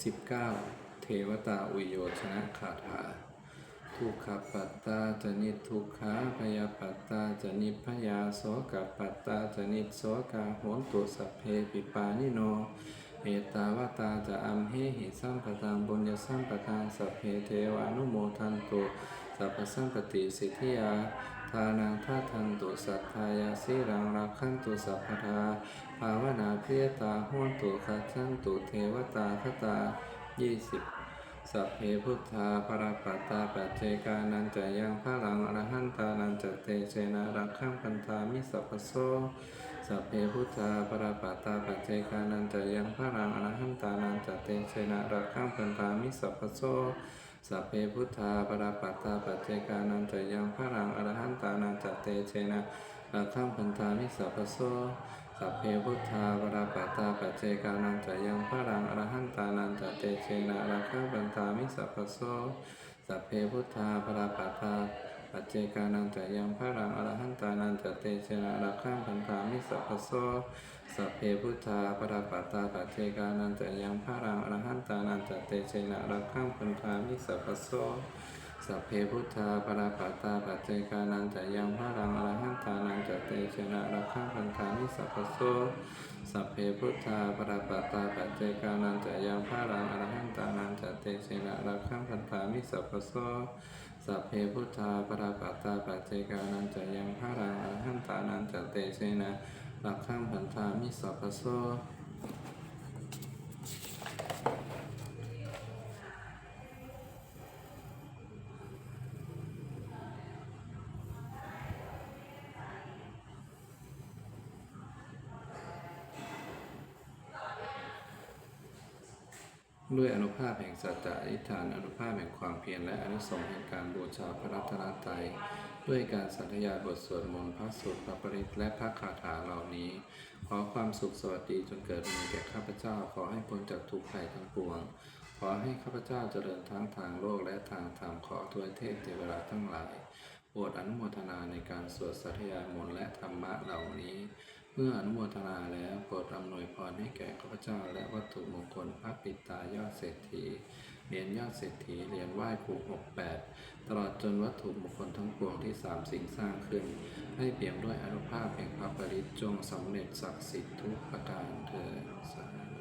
19 เทวตาอุโยชนะคาถา ทุกขปัตตาจนิทุกขาพยาปัตตาจนิพยาโสกปัตตาจนิโสกาโหนตุสัพเพปิปานิโนเอตาวตาจะอัมเหหิสัมปทานบุญญสัมปทานสัพเพเทวานุโมทันตุสัพพสัมปติสิทธิยา ทานังท่าทันตุสัทธายาสิรังรักขันตุสัพพทาภาวนาเพียตาโหนตุขัจฉันตุเทวตาคตายี่สิบสัพเพพุทธาปราปัตตาปัจเจกานันจะยังพระหลังอรหันตานันจะเตเชนะรักขังพันธามิสัพพโสสัพเพพุทธาปราปัตตาปัจเจกานันจะยังพระหลังอรหันตานันจะเตเชนะรักขังพันธามิสัพพโส สัพเพพุทธาปราปัตตาปัจเจกานันจยังพระลังอรหันตานันจเตเชนะรักขังพันธามิสัพพโสสัพเพพุทธาปราปัตตาปัจเจกานันจยังพระรังอรหันตานันจเตเชนะราคะบันตามิสัพพโสสัพเพพุทธาปราปัตตาปัจเจกานันจยังพระรังอรหันตานั เตชนะรักข้าคะบันตามิสัพพโสสัพเพพุทธาปราปัตตาปัจเจกานันจะยังพระรังอรหันตานันจะเตชนะรักข้าคะบันตามิสัพพโสสัพเพพุทธาปราปัตตาปัจเจกานันจะยังพระรังอรหันตานันจะเตชนะรักขังพันธามิสัพพโสสัพเพพุทธาปราปัตตาปัจเจกานันจะยังพระรังอรหันตานันจะเตชนะรักขังพันธามิสัพพโสสัพเพพุทธาปราปัตตาปัจเจกาานันจะเตเชนะรักข้างผันธามิสัพพโส ด้วยอนุภาพแห่งสัจจะอธิษฐานอนุภาพแห่งความเพียรและอนุสงส์แห่งการบูชาพระรัตนตรัยด้วยการสัตยาบทสวดมนต์พระสูตรพระปริตและพระคาถาเหล่านี้ ขอความสุขสวัสดีจนเกิดมีแก่ข้าพเจ้าขอให้พ้นจากทุกข์ภัยทั้งปวง ขอให้ข้าพเจ้าเจริญทั้งทางโลกและทางธรรมขอทวยเทพเทวราทั้งหลายโปรดอนุโมทนาในการสวดสัตยามนต์และธรรมะเหล่านี้ เมื่ออนุโมทนาแล้วโปรดอำนวยพรให้แก่ข้าพเจ้าและวัตถุมงคลพระปิตายอดเศรษฐีเหรียญยอดเศรษฐีเหรียญไหว้ครูหกแปดตลอดจนวัตถุมงคลทั้งปวงที่สามสิ่งสร้างขึ้น ให้เปี่ยมด้วยอนุภาพแห่งพระปริจงสำเร็จศักดิ์สิทธิ์ทุกประการเถิดสาธุ